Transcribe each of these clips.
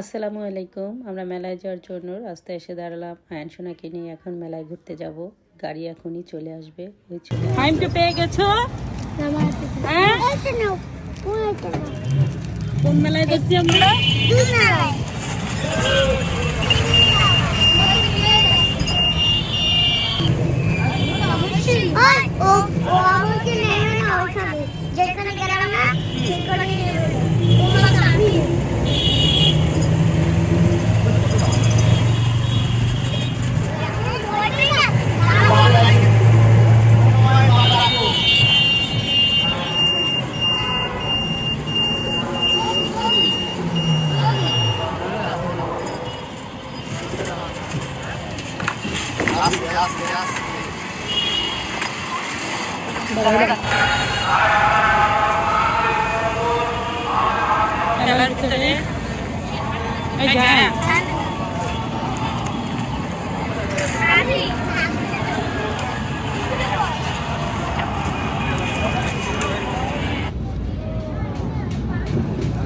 আসসালামু আলাইকুম। আমরা মেলায় যাওয়ার জন্য রাস্তায় এসে দাঁড়ালাম। আয়ন সোনাকে নিয়ে এখন মেলায় ঘুরতে যাব। গাড়ি এখনই চলে আসবে। ওই চলে টাইম টু পেয়ে গেছো? হ্যাঁ? কোন মেলায় যাচ্ছি আমরা যেখানে গেলাম না সেখানে ওগুলো আমি মেলার ভিতরে এই যা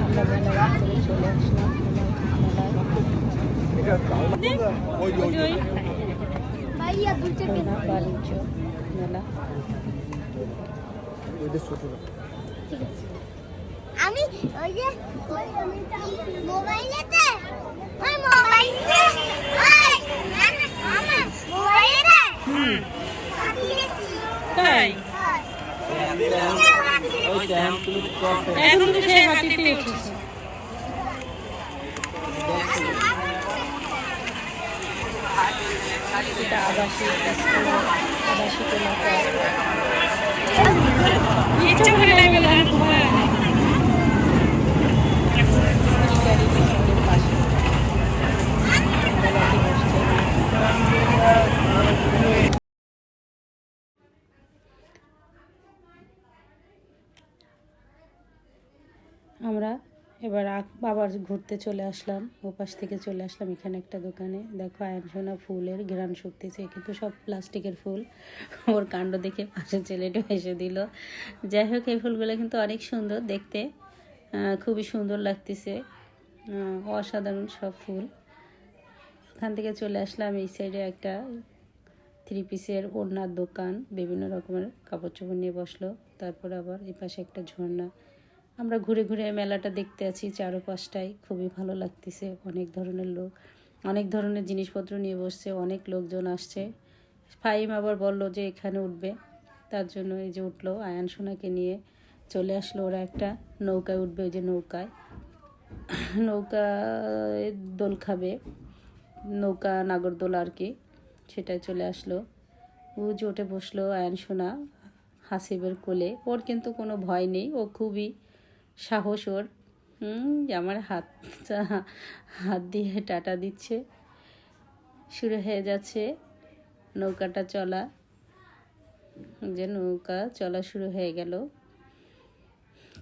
আমরা মেলার ভিতরে চলে আসলাম মেলায় ওই যে ওই ভাইয়া দুটো সোনা বাণিজ্য মেলা। আমি ওই যে মোবাইলেতে ওই মোবাইলে ওই আমার মোবাইলে। তাই? এখন তো সে হাতিতে উঠেছে। এটা আবাসিক আমরা এবার আবার ঘুরতে চলে আসলাম। ওপাশ থেকে চলে আসলাম এখানে একটা দোকানে। দেখো আয়নসোনা ফুলের ঘ্রাণ শুকতেছে কিন্তু সব প্লাস্টিকের ফুল। ওর কাণ্ড দেখে পাশে ছেলেটা এসে দিল। যাই হোক, এই ফুলগুলো কিন্তু অনেক সুন্দর দেখতে। খুবই সুন্দর লাগতেছে। অসাধারণ সব ফুল। ওখান থেকে চলে আসলাম, এই সাইডে একটা থ্রি পিসের ওড়নার দোকান। বিভিন্ন রকমের কাপড় চোপড় নিয়ে বসল। তারপর আবার এই পাশে একটা ঝর্ণা। আমরা ঘুরে ঘুরে মেলাটা দেখতে আছি চারোপাশটাই। খুবই ভালো লাগতেছে। অনেক ধরনের লোক, অনেক ধরনের জিনিসপত্র নিয়ে বসছে, অনেক লোকজন আসছে। ফাইম আবার বলল যে এখানে উঠবে। তার জন্য এই যে উঠল, আয়ান সোনাকে নিয়ে চলে আসলো। ওরা একটা নৌকায় উঠবে, ওই যে নৌকায়। নৌকায় দোল খাবে, নৌকা নাগরদোল আর কি সেটাই চলে আসলো। ও যে উঠে বসল আয়ান সোনা হাসিবের কোলে। ওর কিন্তু কোনো ভয় নেই। ও খুবই সাহস ওর। আমার হাত হাত দিয়ে টাটা দিচ্ছে। শুরু হয়ে যাচ্ছে নৌকাটা চলা। যে নৌকা চলা শুরু হয়ে গেল।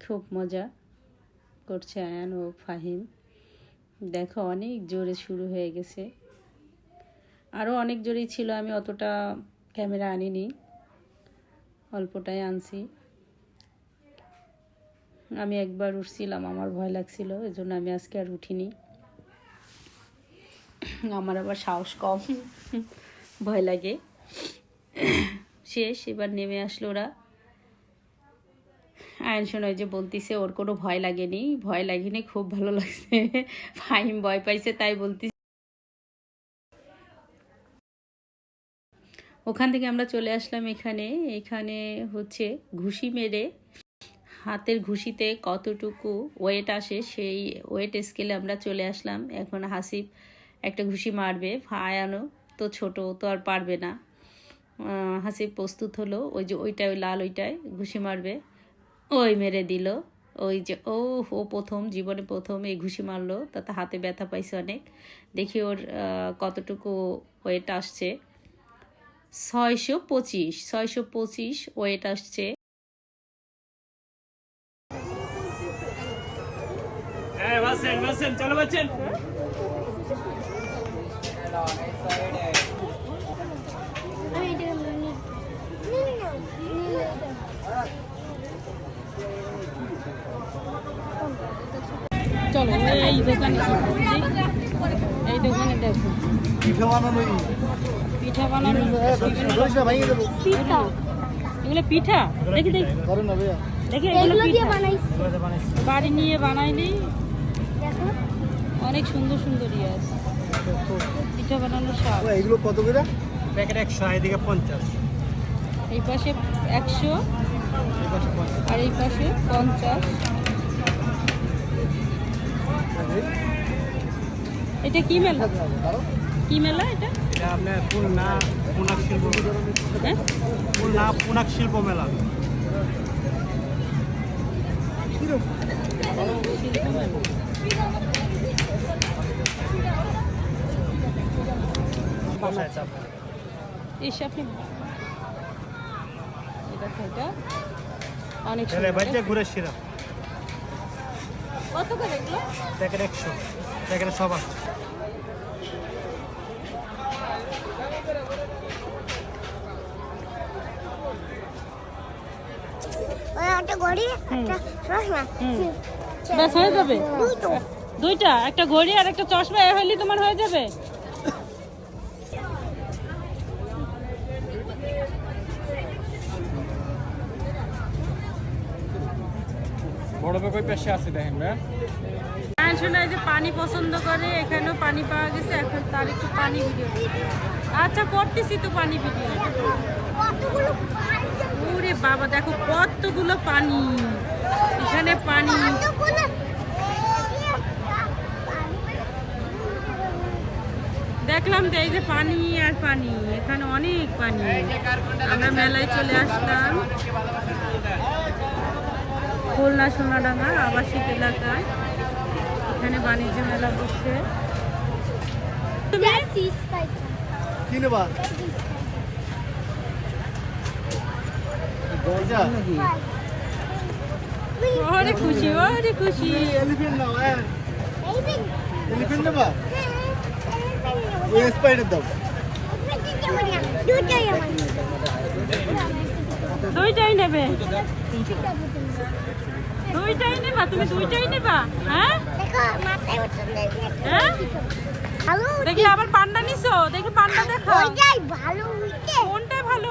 খুব মজা করছে আয়ান ও ফাহিম। দেখো অনেক জোরে শুরু হয়ে গেছে। আরও অনেক জোরেই ছিল, আমি অতটা ক্যামেরা আনিনি। অল্পটাই আনছি। আমি একবার উঠছিলাম, আমার ভয় লাগছিল এই জন্য আমি আজকে আর উঠিনি। আমার আবার সাহস কম, ভয় লাগে। শেষ, এবার নেমে আসলো ওরা। আয়ন শোনায় যে বলতিছে, ওর কোনো ভয় লাগেনি ভয় লাগেনি, খুব ভালো লাগছে। ফাইম ভয় পাইছে, তাই বলতিছে। ওখান থেকে আমরা চলে আসলাম এখানে এখানে হচ্ছে ঘুষি মেরে। হাতের ঘুষিতে কতটুকু ওয়েট আসে সেই ওয়েট স্কেলে আমরা চলে আসলাম। এখন হাসিব একটা ঘুষি মারবে আয়ানো তো ছোট তো আর পারবে না। হাসিব প্রস্তুত হলো, ওই যে ওইটাই ওই লাল ওইটাই ঘুষি মারবে। ওই মেরে দিল, ওই যে, ও ও প্রথম, জীবনে প্রথম এই ঘুষি মারলো, তাতে হাতে ব্যথা পাইছে অনেক। দেখি ওর কতটুকু ওয়েট আসছে। ছয়শো পঁচিশ ছয়শো পঁচিশ ওয়েট আসছে হ্যাঁ বসেন বসেন চলো এটা নিয়ে এই দোকানে দেখো পিঠা বানানো। পিঠা বানানো। পিঠা। এগুলো পিঠা? দেখি দেখি। দেখি এগুলো বাড়ি নিয়ে বানাইলি? দেখো অনেক সুন্দর সুন্দর ইয়ে আছে পিঠা বানানোর এগুলো কত করে? প্যাকেট একশো এদিকে পঞ্চাশ। এই পাশে একশো। আর এই পাশে পঞ্চাশ। এটা কি মেলা। কি মেলা এটা? এটা আপনার পুনাক শিল্প হ্যাঁ? খুলনা পুনাক শিল্প মেলা। কীরকম? শিল্প মেলা। এসে আপনি এটা অনেক ঘুরে সিরাপ কত করে এগুলো? প্যাকেট একশো। প্যাকেটে সব একটা ঘড়ি একটা চশমা। ব্যাস হয়ে যাবে? দুইটা? একটা ঘড়ি আর একটা চশমা এ হইলে তোমার হয়ে যাবে? বড় বেকই পেশে আছে দেখেন ভাই হ্যাঁ শোনা যে পানি পছন্দ করে এখানেও পানি পাওয়া গেছে এখন তার একটু পানি ভিডিও আচ্ছা করতেছি তো পানি ভিডিও। ওরে বাবা দেখো কতগুলো পানি। এখানে পানি। দেখলাম তো এই যে পানি আর পানি এখানে অনেক পানি। আমরা মেলায় চলে আসলাম। খুলনা সোনাডাঙ্গা আবাসিক এলাকায়। এখানে বাণিজ্য মেলা বসছে। দরজা? ওরে খুশি ওরে খুশি। এই elephant? নাও, হ্যাঁ। নেবা? দাও। দুইটাই নেবে। দুইটাই নেবা তুমি দুইটাই নেবা হ্যাঁ? দেখো হ্যাঁ? দেখি আবার পান্ডা নিছো? দেখি পান্ডা ওইটাই ভালো উঠে। কোনটা ভালো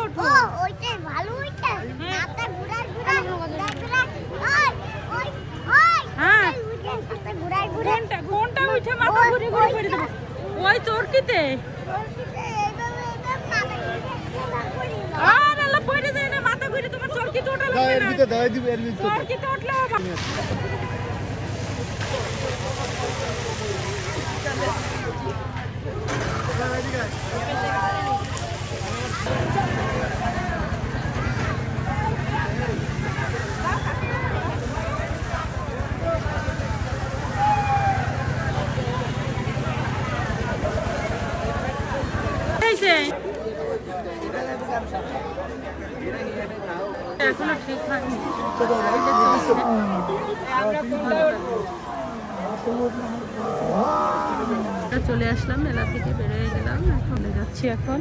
ওইটাই ভালো হ্যাঁ। মাথা ঘুরায় ঘুরায় ওই ওই ওই হ্যাঁ। ওইটাই উঠে মাথা ঘুরায় ঘুরায় কোনটা কোনটা উঠে মাথা ঘুরে ঘুরে করে দেবো? ওই চরকিতে? আর আল্লাহ পড়ে যায় না মাথা ঘুরে তোমার চরকিতে ওঠা লাগবে না। চরকিতে উঠলে হবে। ঠিক চলে আসলাম মেলা থেকে বেরোয় গেলাম এখন যাচ্ছি এখন।